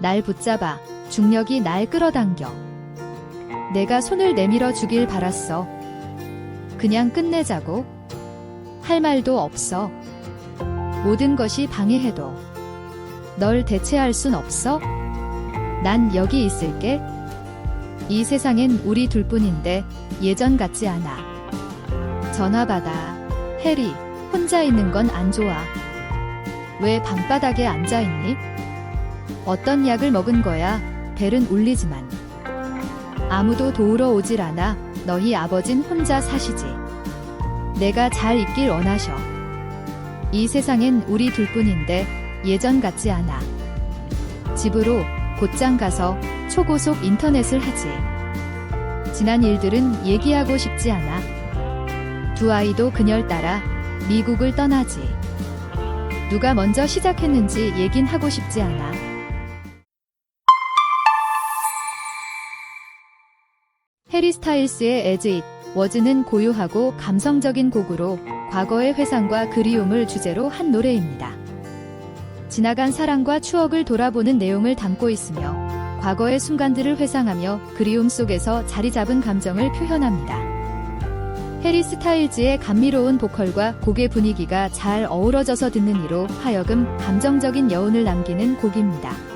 날 붙잡아 중력이 날 끌어당겨. 내가 손을 내밀어 주길 바랐어. 그냥 끝내자고. 할 말도 없어. 모든 것이 방해해도 널 대체할 순 없어. 난 여기 있을게. 이 세상엔 우리 둘뿐인데 예전 같지 않아. 전화 받아. 해리, 혼자 있는 건 안 좋아. 왜 방바닥에 앉아 있니? 어떤 약을 먹은 거야? 벨은 울리지만. 아무도 도우러 오질 않아. 너희 아버진 혼자 사시지. 내가 잘 있길 원하셔. 이 세상엔 우리 둘뿐인데 예전 같지 않아. 집으로 곧장 가서 초고속 인터넷을 하지. 지난 일들은 얘기하고 싶지 않아. 두 아이도 그녀를 따라 미국을 떠나지. 누가 먼저 시작했는지 얘긴 하고 싶지 않아. 해리 스타일스의 As It Was는 고요하고 감성적인 곡으로 과거의 회상과 그리움을 주제로 한 노래입니다. 지나간 사랑과 추억을 돌아보는 내용을 담고 있으며 과거의 순간들을 회상하며 그리움 속에서 자리 잡은 감정을 표현합니다. 해리 스타일즈의 감미로운 보컬과 곡의 분위기가 잘 어우러져서 듣는 이로 하여금 감정적인 여운을 남기는 곡입니다.